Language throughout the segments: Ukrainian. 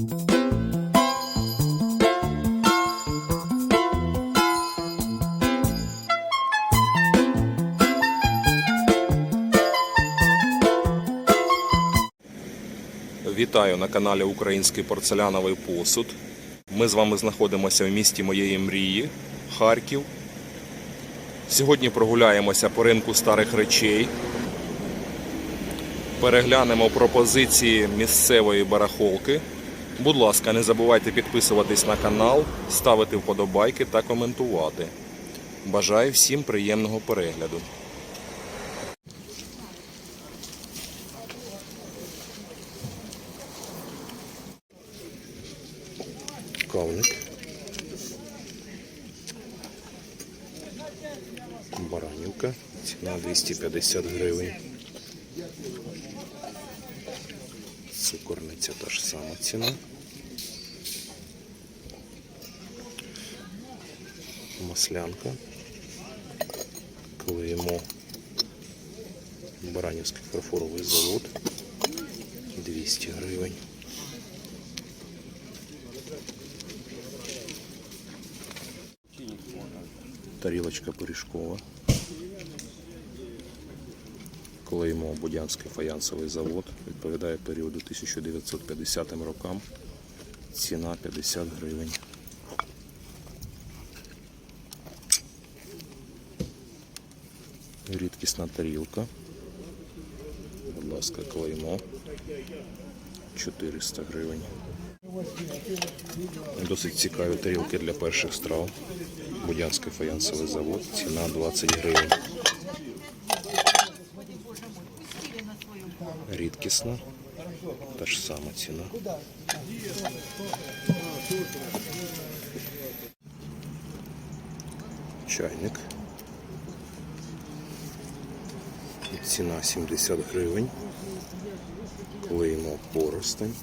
Вітаю на каналі Український порцеляновий посуд. Ми з вами знаходимося в місті моєї мрії, Харків. Сьогодні прогуляємося по ринку старих речей. Переглянемо пропозиції місцевої барахолки. Будь ласка, не забувайте підписуватись на канал, ставити вподобайки та коментувати. Бажаю всім приємного перегляду. Кавник. Баранівка. Ціна 250 гривень. сама ціна. Маслянка. Клеїмо Баранівський фарфоровий завод. 200 гривень. Тарілочка пиріжкова. Клеїмо Будянський фаянсовий завод. Відповідає періоду 1950 рокам. Ціна 50 гривень. Рідкісна тарілка. Будь ласка, клеймо. 400 гривень. Досить цікаві тарілки для перших страв. Будянський фаянсовий завод. Ціна 20 гривень. Рідкісна. Та ж сама ціна. Чайник. Ціна 70 гривень. Клеїмо поростень.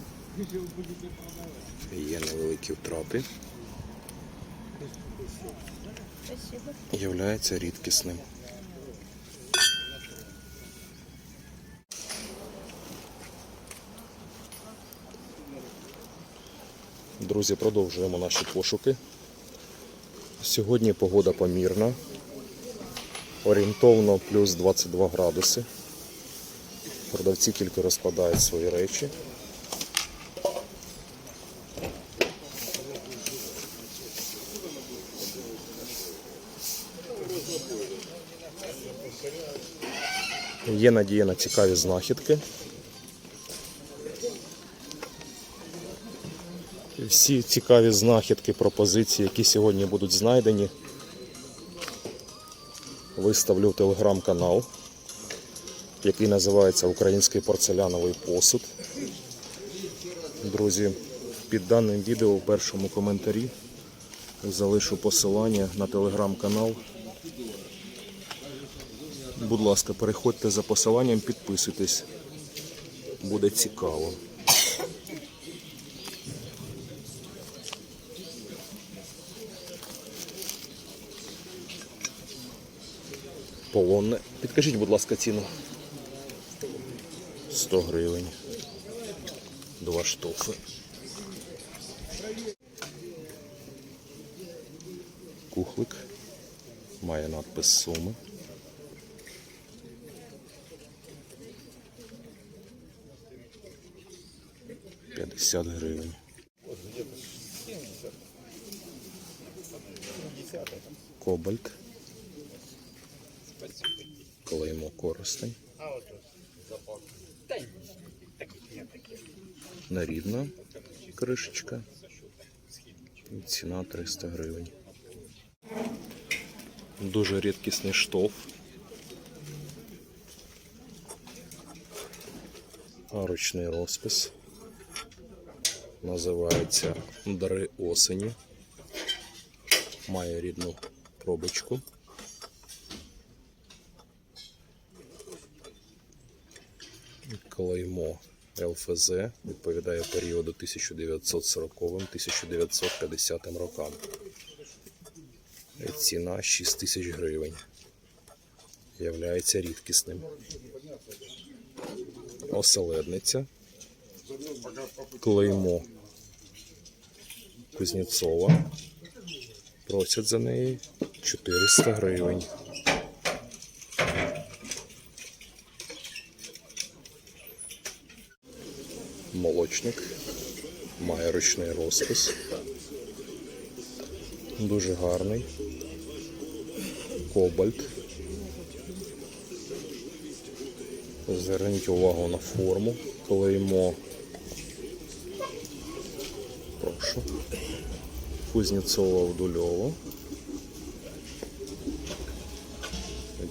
Є невеликі втрати. Являється рідкісним. Друзі, продовжуємо наші пошуки. Сьогодні погода помірна. Орієнтовно плюс 22 градуси. Продавці тільки розкладають свої речі. Є надія на цікаві знахідки. Всі цікаві знахідки, пропозиції, які сьогодні будуть знайдені, виставлю телеграм-канал, який називається Український порцеляновий посуд. Друзі, під даним відео в першому коментарі залишу посилання на телеграм-канал. Будь ласка, переходьте за посиланням, підписуйтесь. Буде цікаво. Полонне. Підкажіть, будь ласка, ціну. 100 гривень. Два штофи. Кухлик. Має надпис суми. П'ятдесят гривень. Кобальт. Клеймо коростень. Нарідна кришечка. І ціна 300 гривень. Дуже рідкісний штоф. Арочний розпис. Називається Дари осені. Має рідну пробочку. Клеймо ЛФЗ відповідає періоду 1940-1950 рокам. Ціна 6 тисяч гривень. Являється рідкісним. Оселедниця. Клеймо Кузнєцова. Просять за неї 400 гривень. Молочник. Має ручний розпис. Дуже гарний. Кобальт. Зверніть увагу на форму. Клеймо. Прошу. Кузнєцова Вдульова.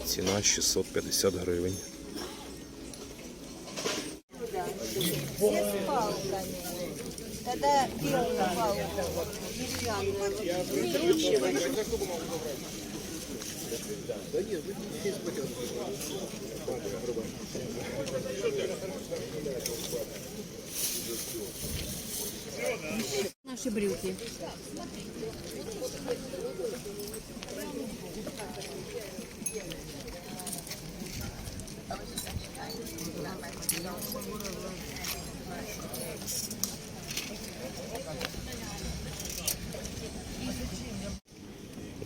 Ціна 650 гривень. Наши брюки.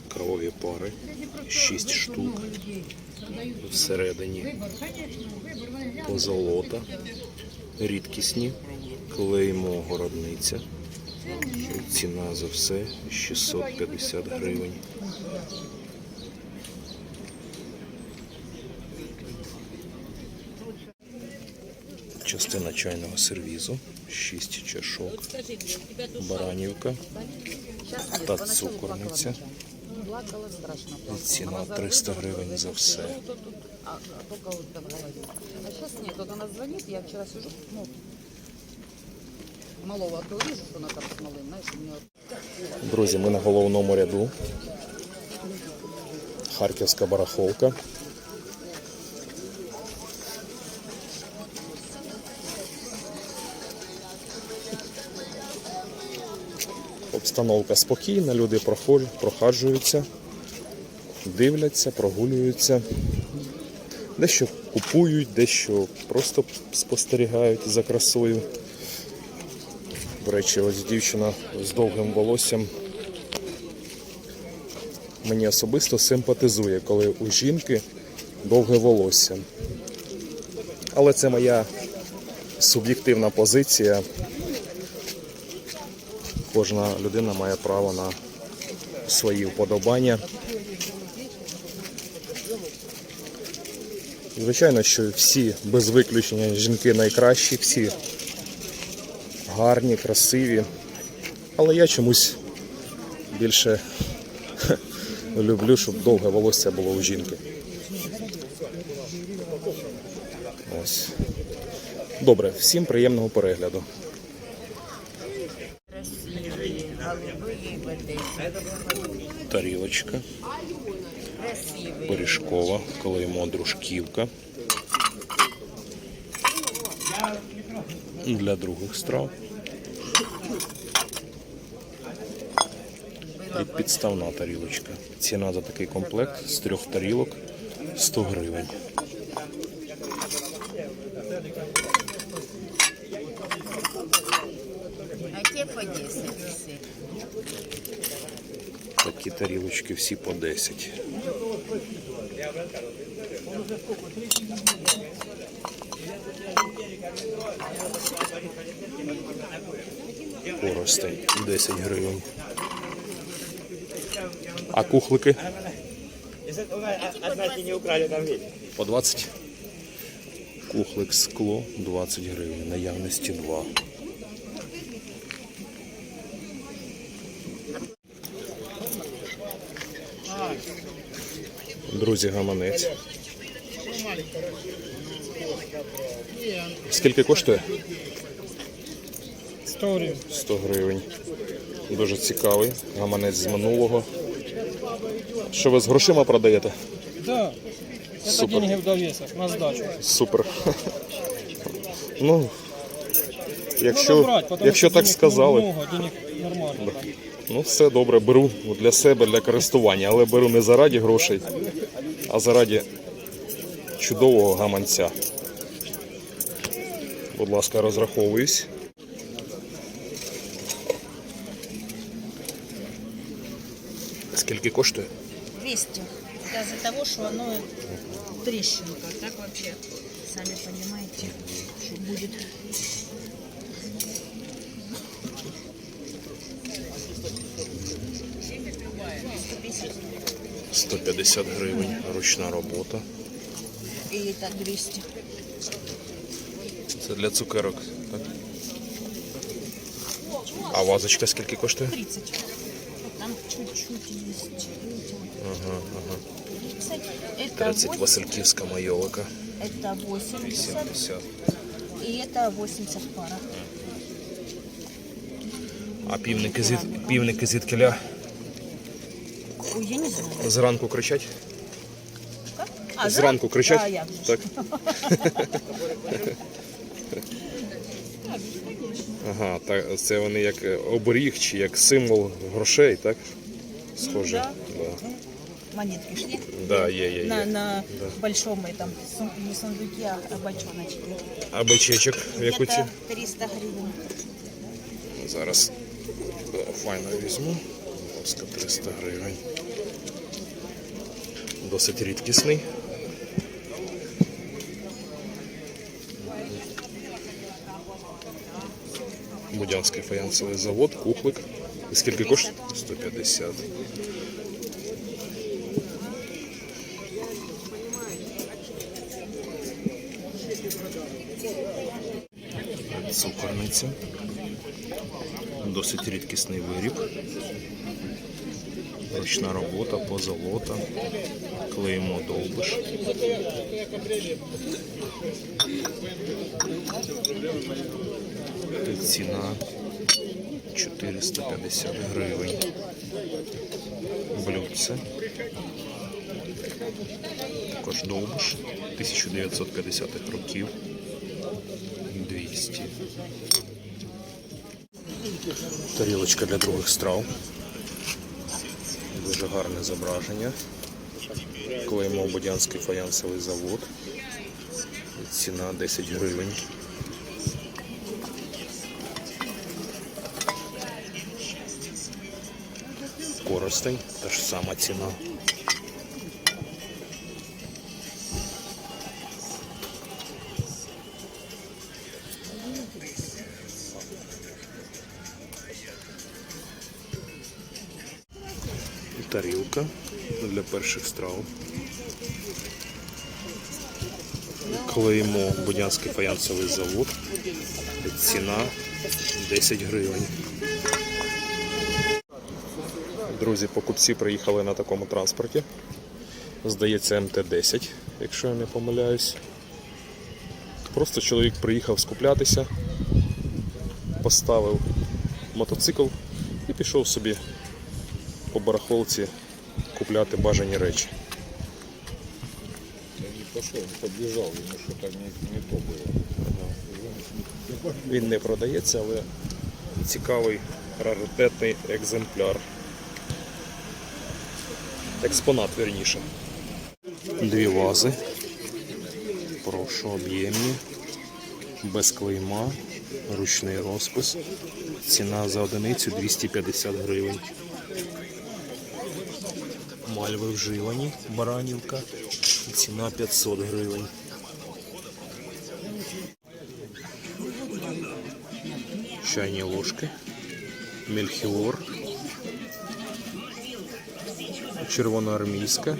Крові пари. 6 штук. Всередині позолота. Рідкісні. Клеймо городниця. Ціна за все 650 гривень. Частина чайного сервізу, 6 чашок, баранівка та цукорниця. Плакала страшно. Ціна 300 гривень за все. А, а вот так в голове. А зараз ні, тут вона дзвонить, я вчора сижу, ну, малого то вижу, що она там з малим, знаєш, у нього... Друзі, ми на головному ряду. Харківська барахолка. Обстановка спокійна, люди прохаджуються, дивляться, прогулюються. Дещо купують, дещо просто спостерігають за красою. До речі, ось дівчина з довгим волоссям мені особисто симпатизує, коли у жінки довге волосся. Але це моя суб'єктивна позиція. Кожна людина має право на свої вподобання. Звичайно, що всі без виключення жінки найкращі, всі гарні, красиві. Але я чомусь більше люблю, щоб довге волосся було у жінки. Ось. Добре, всім приємного перегляду. Тарілочка, пиріжкова, клеймо дружківка. Для других страв. І підставна тарілочка. Ціна за такий комплект з трьох тарілок 100 гривень. А те по 10 все. Такі тарілочки всі по 10. Поростень 10 гривень. А кухлики по 20. Кухлик скло 20 гривень. Наявності 2. Друзі, гаманець. Скільки коштує? 100 гривен. 100 гривень. Дуже цікавий. Гаманець з минулого. Що ви з грошима продаєте? Да. Это Супер. деньги в довесок на сдачу. Супер. Ну, якщо, потому якщо так денег сказали, много, денег нормально. Ну все добре, беру для себе, для користування, але беру не заради грошей, а заради чудового гаманця. Будь ласка, розраховуюсь. Скільки коштує? 200. Это из-за того, что оно трещинка. Так вообще, сами понимаете, что будет. 150 гривень, ручна робота. И это 200. Це для цукерок. Так? А вазочка скільки коштує? 30. Там чуть-чуть есть. Видите, вот Ага, ага. 30. Это 30 8, Васильківська майолика. это 80. 70. И это 80 пара. А півники з півники звідкиля Ой, я не знаю. зранку кричать? А, Зранку кричать? Да, як же. Так. Ага, так, це вони як е, оберіг чи як символ грошей, так? Схоже. да. Да. Монетки шли. Да, є, є, На, є. на большом этом, сум- не сундуке, а бочоночке. А бичечок в яку ці? Это 300 гривен. Зараз да, файно візьму. Будь 300 гривень. Досить рідкісний. Будянський фаянсовий завод, кухлик. І скільки коштує? 150. Цукорниця. Досить рідкісний виріб. Ручна робота, позолота, клеймо довбиш. Ціна 450 гривень. Блюдце. Також довбиш 1950-х років. 200. Тарілочка для других страв. Дуже гарне зображення. Клеймо Будянський фаянсовий завод. Ціна 10 гривень. Коростень, та ж сама ціна. Тарілка для перших страв. Клеймо Будянський фаянсовий завод. Ціна 10 гривень. Друзі, покупці приїхали на такому транспорті. Здається, МТ-10, якщо я не помиляюсь. Просто чоловік приїхав скуплятися, поставив мотоцикл і пішов собі по барахолці купляти бажані речі. не пошел, не подбежал, ему что-то не, не то было. Він не продається, але цікавий раритетний екземпляр. Експонат, верніше. Дві вази. Прошу об'ємні. Без клейма. Ручний розпис. Ціна за одиницю 250 гривень. Мальви вживані, баранівка. Ціна 500 гривень. чайні ложки, мельхіор, червоноармійська,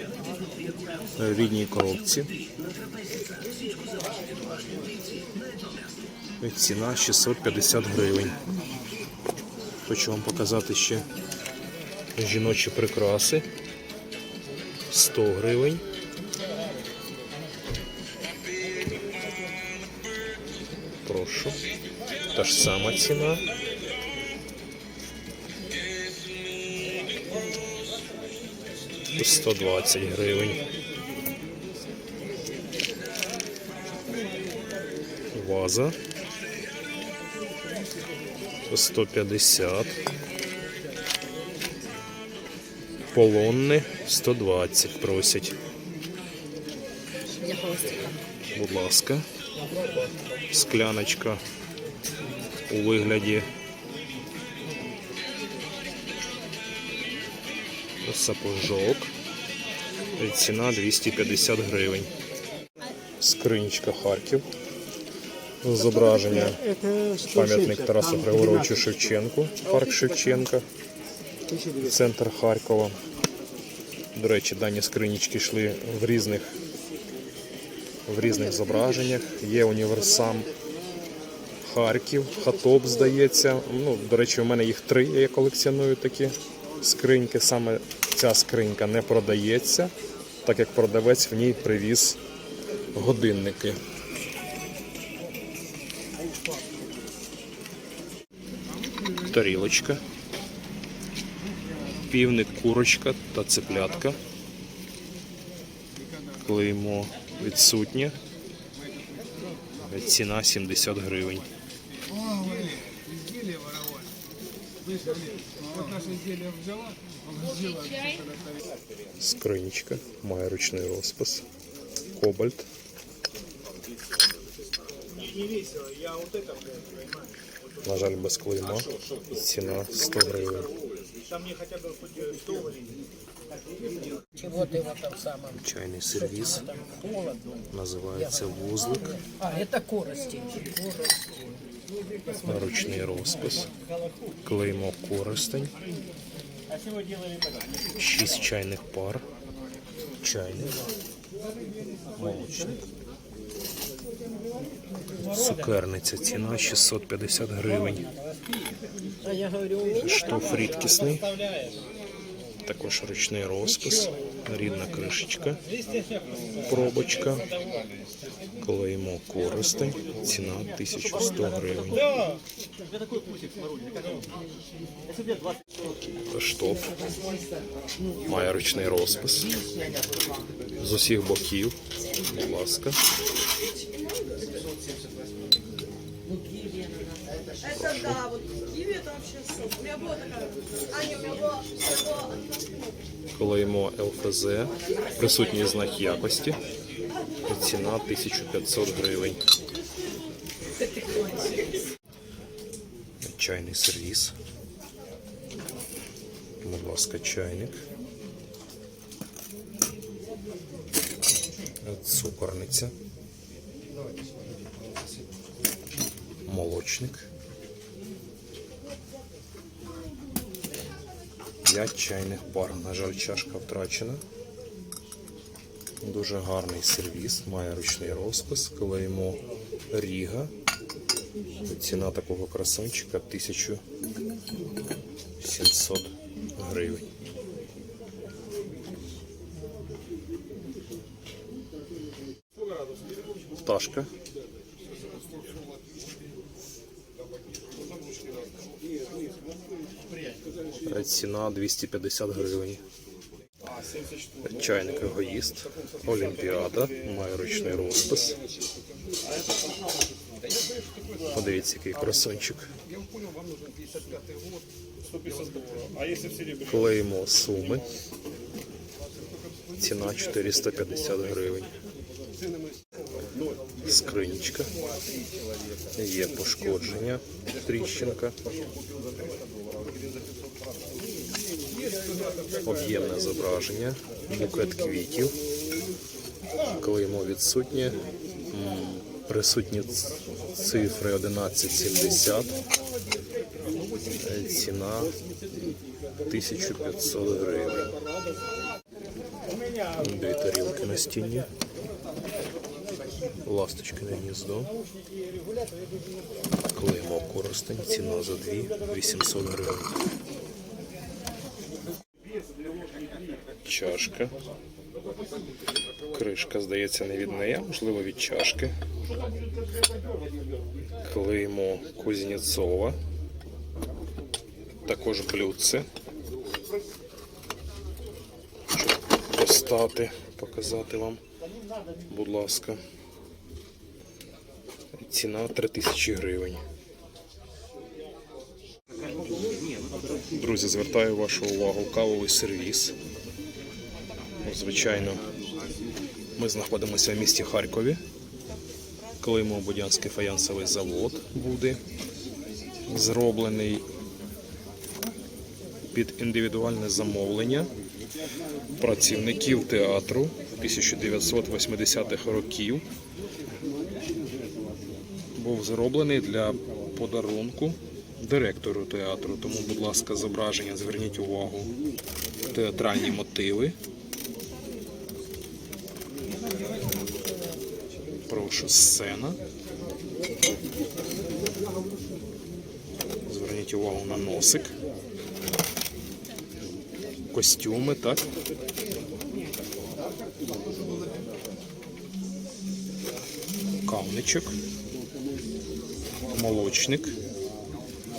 в рідній коробці. Ціна 650 гривень. Хочу вам показати ще жіночі прикраси. 100 гривень. Прошу. Та ж сама ціна. Тут 120 гривень. Ваза. 150. Полонни 120 просять. Будь ласка. Скляночка у вигляді сапожок. Ціна 250 гривень. Скринічка Харків. Зображення пам'ятник Тарасу Григоровичу Шевченку, парк Шевченка, центр Харкова. До речі, дані скринічки йшли в різних, в різних зображеннях. Є універсам Харків, Хатоп, здається. Ну, до речі, у мене їх три, я колекціоную такі скриньки. Саме ця скринька не продається, так як продавець в ній привіз годинники. Тарілочка. Півник, курочка та цеплятка. Клеймо відсутнє. Ціна 70 гривень. Скринічка, має ручний розпис. Кобальт. На жаль, без клейма. Ціна 100 гривень. Чего ты в этом самом? Чайний сервіс. Називається вузлик. А, это корости. Ручний розпис. Клеймо користень. Шість чайних пар. Чайник. Молочник. Цукерниця. Ціна 650 гривень. Штоф рідкісний. Також ручний розпис. Рідна кришечка. Пробочка. Клеймо користень. Ціна 1100 гривень. Штоф. Має ручний розпис. З усіх боків. Будь ласка. Клеймо ЛФЗ. Присутній знак якості. Ціна 1500 гривень. Чайний сервіс. Будь ласка, чайник. Цукорниця. Молочник. П'ять чайних пар. На жаль, чашка втрачена. Дуже гарний сервіс, має ручний розпис, клеймо Ріга. Ціна такого красончика 1700 гривень. Пташка. Ціна 250 гривень. Чайник егоїст, Олімпіада, має ручний розпис. Подивіться, який красончик. Клеймо суми. Ціна 450 гривень. Скринічка. Є пошкодження, тріщинка. Об'ємне зображення, букет квітів. Клеймо відсутнє. М, Присутні цифри 1170. Е, Ціна 1500 гривень. Дві тарілки на стіні. Ласточки на гніздо. Клеймо користень. Ціна за дві 800 гривень. Чашка. Кришка, здається, не від неї, можливо, від чашки. Клеймо Кузнєцова. Також блюдце. Щоб достати, показати вам, будь ласка. Ціна 3000 гривень. Друзі, звертаю вашу увагу кавовий сервіс. Звичайно, ми знаходимося в місті Харкові. Клеймо Будянський фаянсовий завод буде зроблений під індивідуальне замовлення. працівників театру 1980-х років. Був зроблений для подарунку директору театру. Тому, будь ласка, зображення, зверніть увагу, театральні мотиви. Прошу, сцена. Зверніть увагу на носик. Костюми, так? Кавничок. Молочник.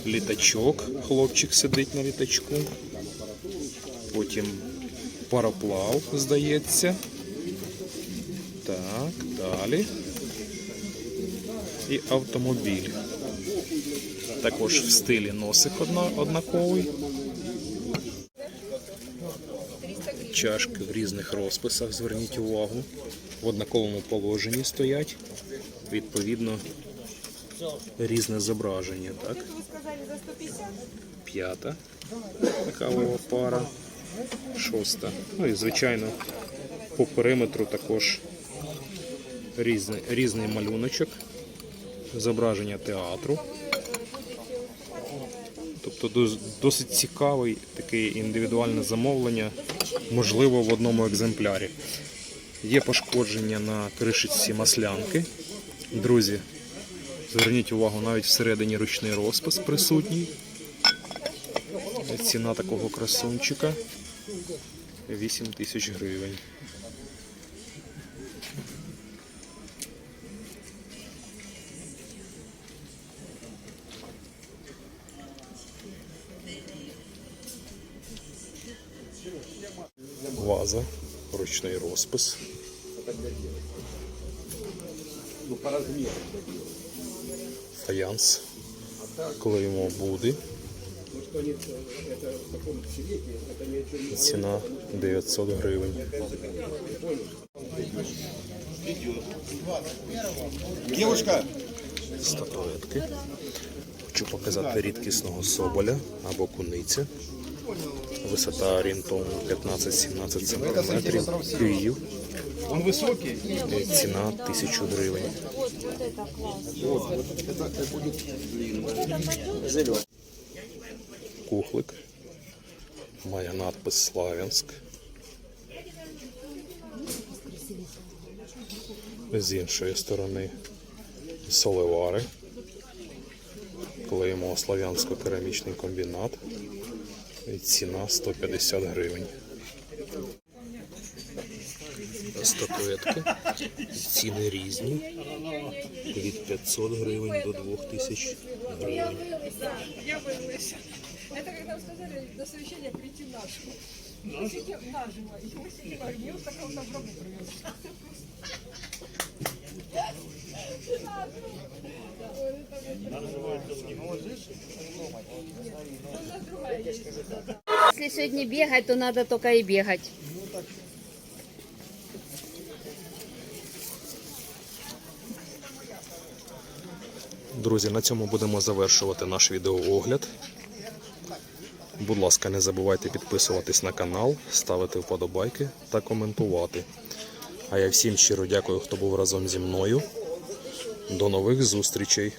Літачок. Хлопчик сидить на літачку. Потім пароплав, здається. Далі. І автомобіль. Також в стилі носик однаковий. Чашки в різних розписах, зверніть увагу. В однаковому положенні стоять. Відповідно, різне зображення, так? П'ята кавова пара, шоста. Ну і звичайно, по периметру також різний, різний малюночок, зображення театру. Тобто досить цікавий таке індивідуальне замовлення, можливо, в одному екземплярі. Є пошкодження на кришечці маслянки. Друзі, зверніть увагу, навіть всередині ручний розпис присутній. Ціна такого красунчика 8 тисяч гривень. Ваза, ручний розпис. Фаянс. Клеймо буде. Ціна 900 гривень. Девушка, Статуетки. Хочу показати рідкісного соболя або куниця. Висота орієнтовно 15-17 см. Київ. он высокий. Е, Ціна 1000 гривень. Кухлик. Має надпис Славянськ. З іншої сторони соливари. Клеїмо Славянсько-керамічний комбінат. І ціна 150 гривень. Статуетки. Ціни різні. Від 500 гривень до 2000 гривень. Я вылилась. Это когда сказали до совещания прийти нашу. Мы сидим наживо, и мы сидим, а мне вот такого доброму привез. Если сегодня бегать, то надо только и бегать. Друзі, на цьому будемо завершувати наш відеоогляд. Будь ласка, не забувайте підписуватись на канал, ставити вподобайки та коментувати. А я всім щиро дякую, хто був разом зі мною. До нових зустрічей!